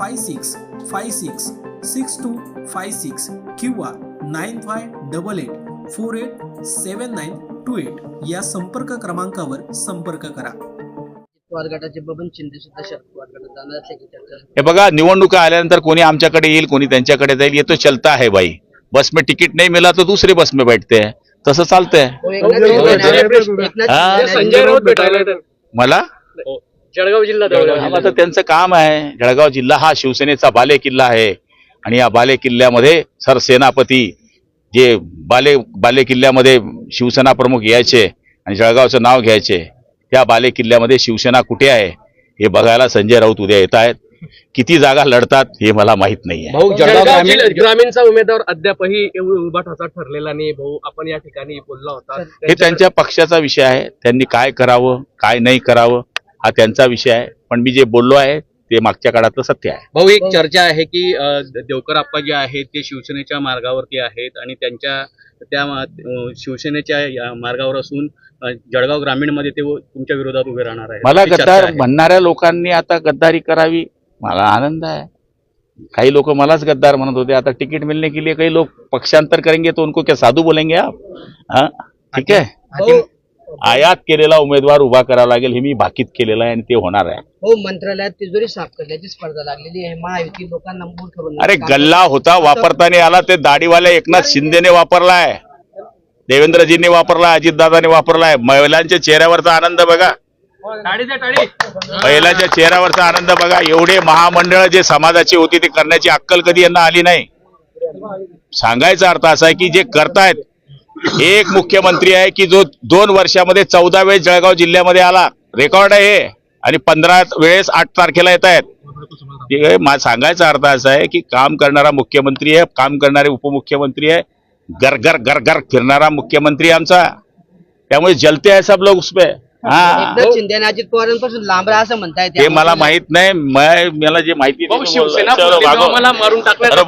five six five six six two five six किंवा nine five double eight four eight seven nine two eight या संपर्क क्रमांकावर संपर्क करा. हे बघा निवडणुका आल्यानंतर कोणी आमच्याकडे येईल कोणी त्यांच्याकडे जाईल ये तो चलता है भाई बस में तिकीट नहीं मिला तो दूसरे बस में बैठते हैं तसं चालतंय. हो, हा? शिंदे संजय राऊत भेटायला येतात. मला? जळगाव जिल्हा आता त्यांचं काम आहे. जळगाव जिल्हा हा शिवसेनेचा बाले किल्ला आहे. आणि या बाले किल्ल्यामध्ये सरसेनापती जे बाले बाले किल्ल्यामध्ये शिवसेना प्रमुख यायचे आणि जळगावचं नाव घ्यायचे त्या बाले किल्ल्यामध्ये शिवसेना कुठे आहे हे बघायला संजय राऊत उद्या येत आहेत. किती जागा लढतात हे मला माहीत नाहीये भाऊ जळगाव जिल्हा- ग्रामीणचा उमेदवार अद्यापही उभा ठाचा ठरलेला नाही. भाऊ आपण या ठिकाणी बोलला होता. हे त्यांच्या पक्षाचा विषय आहे. त्यांनी काय करावं काय नाही करावं हा त्यांचा विषय आहे. पण मी जे बोललो आहे ते मागच्या काळातलं सत्य आहे. भाऊ एक चर्चा आहे की देवकर आप्पा जे आहेत ते शिवसेनेच्या मार्गावरती आहेत आणि त्यांच्या त्या शिवसेनेच्या मार्गावर असून जळगाव ग्रामीणमध्ये ते तुमच्या विरोधात उभे राहणार आहे मला गद्दार. म्हणणाऱ्या लोकांनी आता गद्दारी करावी मला आनंद आहे. काही लोक मलाच गद्दार म्हणत होते आता तिकीट मिलने के लिए काही लोग पक्षांतर करेंगे तो उनको क्या साधू बोलेंगे आप? हाँ? ठीक आहे? आयात केलेला उमेदवार उभा करावा लागेल हे मी भाकीत केलेलं आहे आणि ते होणार आहे. हो मंत्रालयात तिजोरी साफ करण्याची स्पर्धा लागलेली आहे. महायुती लोकांना मूर्ख बनवण्याचं अरे गल्ला होता वापरताना आला ते दाढीवाल्या एकनाथ शिंदेने वापरलाय देवेंद्रजींनी वापरलाय अजितदादाने वापरलाय महिलांच्या चेहऱ्यावरचा आनंद बघा. महिलांच्या चेहऱ्यावरचा आनंद बघा. एवढे महामंडळ जे समाजाची होती ते करण्याची अक्कल कधी यांना आली नाही. सांगायचा अर्थ असा आहे की जे करतायत एक मुख्यमंत्री आहे की जो दोन वर्षामध्ये चौदा वेळेस जळगाव जिल्ह्यामध्ये आला. रेकॉर्ड आहे हे. आणि पंधरा वेळेस आठ तारखेला येत आहेत. ठीक आहे मा सांगायचा अर्थ असा आहे की काम करणारा मुख्यमंत्री आहे काम करणारे उपमुख्यमंत्री आहे. गरगर गरगर फिरणारा मुख्यमंत्री आमचा. त्यामुळे जलते आहे सब लोग उसपे हा. अजित पवारांपासून लांब राहा असं म्हणताय ते मला माहीत नाही. मला जे माहिती मारून टाकण्याचा